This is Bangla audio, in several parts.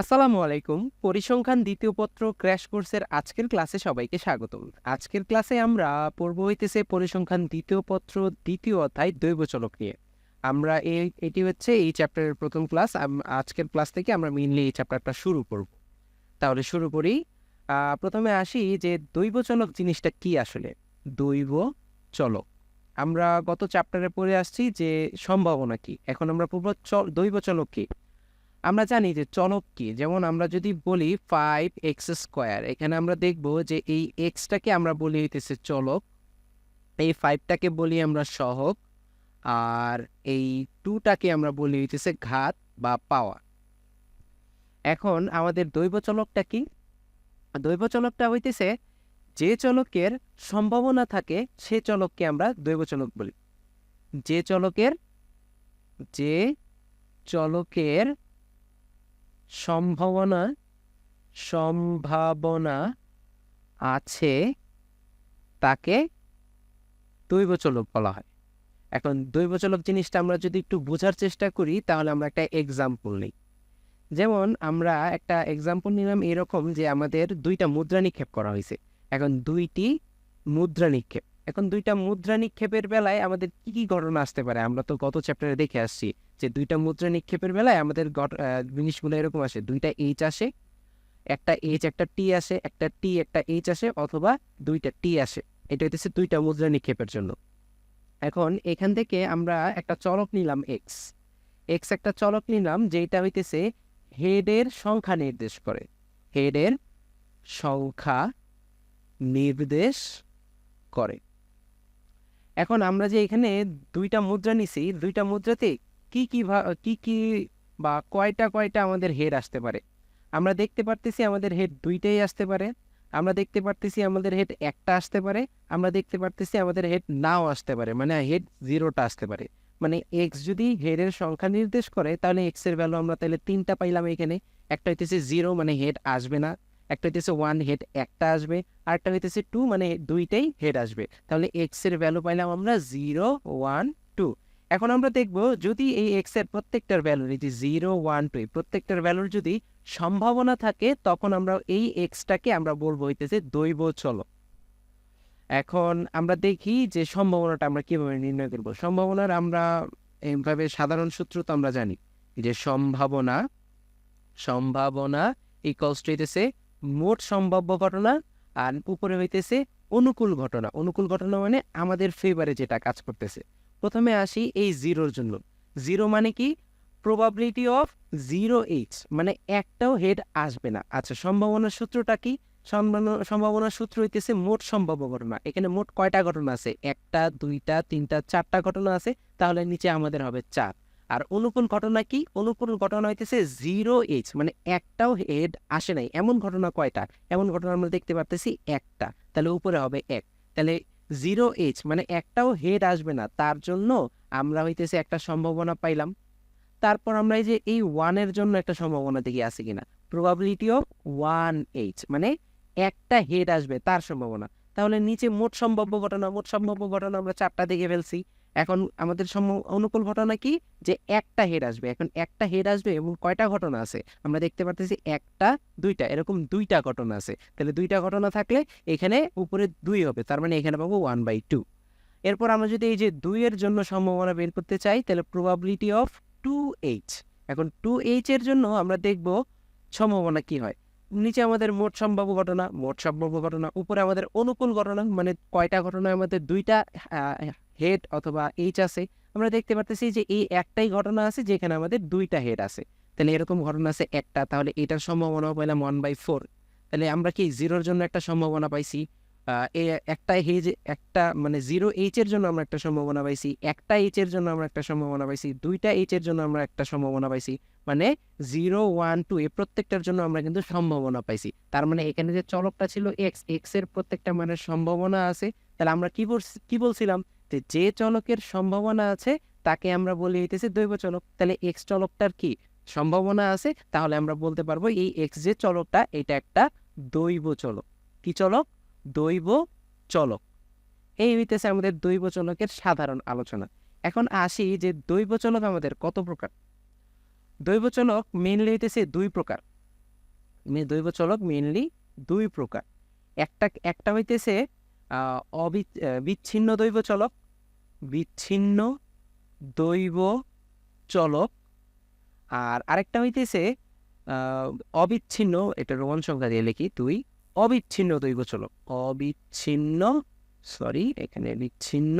আসসালামু আলাইকুম। পরিসংখ্যান দ্বিতীয় পত্র ক্র্যাশ কোর্সের আজকের ক্লাসে সবাইকে স্বাগত আজকের ক্লাসে আমরা পড়ব হইতেছে পরিসংখ্যান দ্বিতীয় পত্র, দ্বিতীয় অধ্যায় দৈবচলক নিয়ে। আমরা এই এটি হচ্ছে এই চ্যাপ্টারের প্রথম ক্লাস। আজকের ক্লাস থেকে আমরা মেইনলি এই চ্যাপ্টারটা শুরু করব। তাহলে শুরু করি। প্রথমে আসি যে দৈবচলক জিনিসটা কি আসলে? দৈব চলক আমরা গত চ্যাপ্টারে পড়ে আসছি যে সম্ভাবনা কি? এখন আমরা পড়ব চল, দৈবচলক কি? আমরা জানি যে চলক কি। যেমন আমরা যদি বলি ফাইভ এক্স স্কোয়ার এখানে আমরা দেখব যে এই এক্সটাকে আমরা বলি হইতেছে চলক, এই ফাইভটাকে বলি আমরা সহক, আর এই টুটাকে আমরা বলি হইতেছে ঘাত বা পাওয়া এখন আমাদের দৈব চলকটা কি? দৈব চলকটা হইতেছে যে চলকের সম্ভাবনা থাকে, সে চলককে আমরা দৈব চলক বলি। যে চলকের যে চলকের সম্ভাবনা সম্ভাবনা আছে তাকে দৈবচলক বলা হয়। এখন দৈবচলক জিনিসটা আমরা যদি একটু বোঝার চেষ্টা করি, তাহলে আমরা একটা এক্সাম্পল নিই। যেমন আমরা একটা এক্সাম্পল নিলাম এরকম যে আমাদের দুইটা মুদ্রা নিক্ষেপ করা হয়েছে। এখন দুইটি মুদ্রা নিক্ষেপ। এখন দুইটা মুদ্রা নিক্ষেপের বেলায় আমাদের কি কি ঘটনা আসতে পারে? আমরা তো গত চ্যাপ্টারে দেখে আসছি। যে দুইটা মুদ্রা নিক্ষেপের বেলায় আমাদের জিনিসগুলো এরকম আসে। দুইটা এইচ আসে, একটা এইচ একটা টি আসে, একটা টি একটা এইচ আসে, অথবা দুইটা টি আসে। এটা হইতেছে দুইটা মুদ্রা নিক্ষেপের জন্য। এখন এখান থেকে আমরা একটা চলক নিলাম এক্স এক্স একটা চলক নিলাম যেটা হইতেছে হেডের সংখ্যা নির্দেশ করে। হেডের সংখ্যা নির্দেশ করে। এখন আমরা যে এখানে দুইটা মুদ্রা নিছি, দুইটা মুদ্রাতে কি কি কি কি বা কয়টা কয়টা আমাদের হেড আসতে পারে? আমরা দেখতে পারতেছি আমাদের হেড দুইটাই আসতে পারে। আমরা দেখতে পারতেছি আমাদের হেড একটা আসতে পারে। আমরা দেখতে পারতেছি আমাদের হেড নাও আসতে পারে। মানে হেড জিরোটা আসতে পারে। মানে এক্স যদি হেডের সংখ্যা নির্দেশ করে, তাহলে এক্সের ভ্যালু আমরা তাহলে তিনটা পাইলাম এখানে। একটা হইতেছে জিরো মানে হেড আসবে না। একটা হইতেছে ওয়ান হেড একটা আসবে। আর একটা হইতেছে টু মানে দুইটাই হেড আসবে। তাহলে এক্সের ভ্যালু পাইলাম আমরা জিরো ওয়ান টু এখন আমরা দেখব যদি এই এক্সের প্রত্যেকটার ভ্যালুর এই যে জিরো ওয়ান টু প্রত্যেকটার ভ্যালুর যদি সম্ভাবনা থাকে, তখন আমরা এই এক্সটাকে আমরা বলব হইতেছে দৈব চলক। এখন আমরা দেখি যে সম্ভাবনাটা আমরা কীভাবে নির্ণয় করব। সম্ভাবনার আমরা এইভাবে সাধারণ সূত্র তো আমরা জানি। যে সম্ভাবনা সম্ভাবনা ইকলস টু হইতেছে মোট সম্ভাব্য ঘটনা আর উপরে হইতেছে অনুকূল ঘটনা। অনুকূল ঘটনা মানে আমাদের ফেভারে যেটা কাজ করতেছে। প্রথমে আসি এই জিরোর জন্য। জিরো মানে কি? প্রবাবিলিটি অফ জিরো এইচ মানে একটাও হেড আসবে না। আচ্ছা সম্ভাবনার সূত্রটা কি? সম্ভাবনা সম্ভাবনার সূত্র হইতেছে মোট সম্ভাব্য ঘটনা। এখানে মোট কয়টা ঘটনা আছে? একটা, দুইটা, তিনটা, চারটা ঘটনা আছে, তাহলে নিচে আমাদের হবে চার। আর অনুকূল ঘটনা কি? অনুকূল ঘটনা হইতেছে জিরো এইচ মানে একটাও হেড আসে নাই। এমন ঘটনা কয়টা? এমন ঘটনা আমরা দেখতে পারতেছি একটা। তাহলে উপরে হবে এক। তাহলে জিরো এইচ মানে একটাও হেড আসবে না। তার জন্য আমরা হইতেছে একটা সম্ভাবনা পাইলাম। তারপর আমরা এই যে, এই ওয়ানের জন্য একটা সম্ভাবনা দেখি আছে কিনা? প্রবাবিলিটি অফ ওয়ান এইচ মানে একটা হেড আসবে, তার সম্ভাবনা। তাহলে নিচে মোট সম্ভাব্য ঘটনা, মোট সম্ভাব্য ঘটনা আমরা চারটা দেখে ফেলছি। এখন আমাদের সম্ভ- অনুকূল ঘটনা কি? যে একটা হেড আসবে। এখন একটা হেড আসবে এবং কয়টা ঘটনা আছে? আমরা দেখতে পারতেছি একটা, দুইটা, এরকম দুইটা ঘটনা আছে। তাহলে দুইটা ঘটনা থাকলে এখানে উপরে দুই হবে, তার মানে এখানে পাবো ওয়ান বাই টু এরপর আমরা যদি এই যে দুইয়ের জন্য সম্ভাবনা বের করতে চাই, তাহলে প্রবাবিলিটি অফ টু এইচ এখন টু এইচ এর জন্য আমরা দেখব সম্ভাবনা কি হয়। নিচে আমাদের মোট সম্ভাব্য ঘটনা, মোট সম্ভাব্য ঘটনা, উপরে আমাদের অনুকূল ঘটনা মানে কয়টা ঘটনা, আমাদের দুইটা হেড অথবা এইচ আছে, আমরা দেখতে পারতেছি যে এই একটাই ঘটনা আছে যেখানে আমাদের দুইটা হেড আছে। তাহলে এরকম ঘটনা আছে একটা, তাহলে এটার সম্ভাবনা পেলাম ওয়ান বাই ফোর তাহলে আমরা কি জিরোর জন্য একটা সম্ভাবনা পাইছি? একটা হেজ, একটা মানে জিরো এইচ এর জন্য আমরা একটা সম্ভাবনা পাইছি, একটা এইচ এর জন্য আমরা একটা সম্ভাবনা পাইছি, দুইটা এইচ এর জন্য আমরা একটা সম্ভাবনা পাইছি। মানে জিরো ওয়ান টু এ প্রত্যেকটার জন্য আমরা কিন্তু সম্ভাবনা পাইছি। তার মানে এখানে যে চলকটা ছিল এক্স এক্সের প্রত্যেকটা মানের সম্ভাবনা আছে। তাহলে আমরা কি বলছি- কি বলছিলাম? যে যে চলকের সম্ভাবনা আছে, তাকে আমরা বলি হইতেছে দৈব চলক। তাহলে এক্স চলকটার কি সম্ভাবনা আছে? তাহলে আমরা বলতে পারব এই এক্স যে চলকটা, এটা একটা দৈব চলক। কি চলক? দৈব চলক। এই হইতেছে আমাদের দৈব চলকের সাধারণ আলোচনা। এখন আসি যে দৈব চলক আমাদের কত প্রকার? দৈব চলক মেনলি হইতেছে দুই প্রকার। দৈব চলক মেইনলি দুই প্রকার। একটা একটা হইতেছে অবি- বিচ্ছিন্ন দৈব চলক বিচ্ছিন্ন দৈব চলক। আর আরেকটা হইতেছে অবিচ্ছিন্ন, এটা রোমান সংখ্যা দিয়ে লিখি তুই অবিচ্ছিন্ন দৈব চলক। অবিচ্ছিন্ন সরি এখানে বিচ্ছিন্ন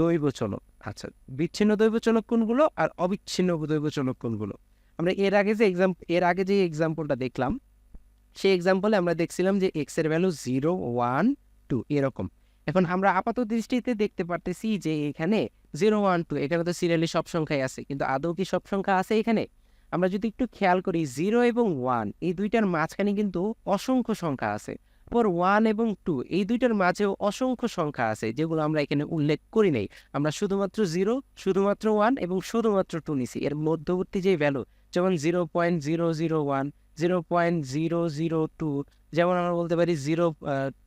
দৈব চলক। আচ্ছা বিচ্ছিন্ন দৈব চলক কোনগুলো আর অবিচ্ছিন্ন দৈব চলক কোনগুলো? আমরা এর আগে যে এক্সাম এর আগে যে এক্সাম্পলটা দেখলাম, সেই এক্সাম্পলে আমরা দেখছিলাম যে এক্সের ভ্যালু জিরো ওয়ান টু এরকম। এখন আমরা আপাত দৃষ্টিতে দেখতে পারতেছি যে এখানে জিরো ওয়ান টু এখানে তো সিরিয়ালি সব সংখ্যাই আছে, কিন্তু আদৌ কি সব সংখ্যা আছে এখানে? আমরা যদি একটু খেয়াল করি জিরো এবং ওয়ান এই দুইটার মাঝখানে কিন্তু অসংখ্য সংখ্যা আছে। পর ওয়ান এবং টু এই দুইটার মাঝেও অসংখ্য সংখ্যা আছে, যেগুলো আমরা এখানে উল্লেখ করি নাই। আমরা শুধুমাত্র জিরো শুধুমাত্র ওয়ান এবং শুধুমাত্র টু নিছি। এর মধ্যবর্তী যে ভ্যালু যেমন zero point zero zero one zero point zero zero two যেমন আমরা বলতে পারি zero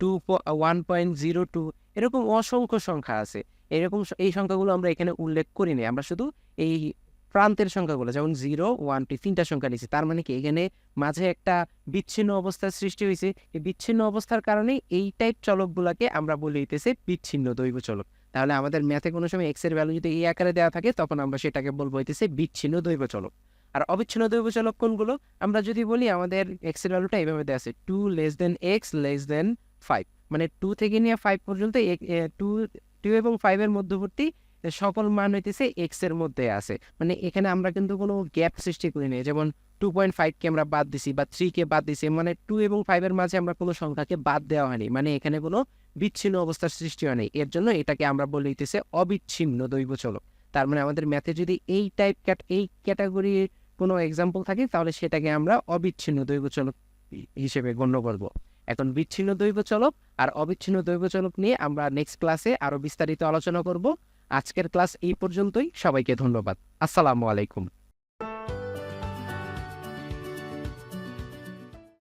two one point zero two এরকম অসংখ্য সংখ্যা আছে। এরকম এই সংখ্যাগুলো আমরা এখানে উল্লেখ করিনি। আমরা শুধু এই প্রান্তের সংখ্যাগুলো, যেমন জিরো ওয়ান টু তিনটা সংখ্যা নিয়েছি। তার মানে কি, এখানে মাঝে একটা বিচ্ছিন্ন অবস্থার সৃষ্টি হয়েছে। এই বিচ্ছিন্ন অবস্থার কারণে এই টাইপ চলকগুলোকে আমরা বলে দিতেছে বিচ্ছিন্ন দৈব চলক। তাহলে আমাদের ম্যাথে কোনো সময় এক্সের ভ্যালু যদি এই আকারে দেওয়া থাকে, তখন আমরা সেটাকে বলব হইতেছে বিচ্ছিন্ন দৈব চলক। আর অবিচ্ছিন্ন দৈব চলক কোনগুলো? আমরা যদি বলি আমাদের এক্সের ভ্যালুটা এইভাবে দেওয়া আছে two less than X less than five মানে টু থেকে নিয়ে ফাইভ পর্যন্ত টু টু এবং ফাইভের মধ্যবর্তী সকল মান হইতেছে এক্সের মধ্যে আছে। মানে এখানে আমরা কিন্তু কোনো গ্যাপ সৃষ্টি করি নাই। যেমন টু পয়েন্ট ফাইভকে আমরা বাদ দিছি বা থ্রিকে বাদ দিছি মানে টু এবং ফাইভের মাঝে আমরা কোনো সংখ্যাকে বাদ দেওয়া হয়নি। মানে এখানে কোনো বিচ্ছিন্ন অবস্থার সৃষ্টি হয়নি। এর জন্য এটাকে আমরা বলে দিতেছে অবিচ্ছিন্ন দৈব চলক তার মানে আমাদের ম্যাথে যদি এই টাইপ এই ক্যাটাগরির কোনো এক্সাম্পল থাকে তাহলে সেটাকে আমরা অবিচ্ছিন্ন দৈব চলক হিসেবে গণ্য করব। এখন বিচ্ছিন্ন দৈব চলক আর অবিচ্ছিন্ন দৈব চলক নিয়ে আমরা নেক্সট ক্লাসে আরও বিস্তারিত আলোচনা করব। আজকের ক্লাস এই পর্যন্তই, সবাইকে ধন্যবাদ। আসসালামু আলাইকুম।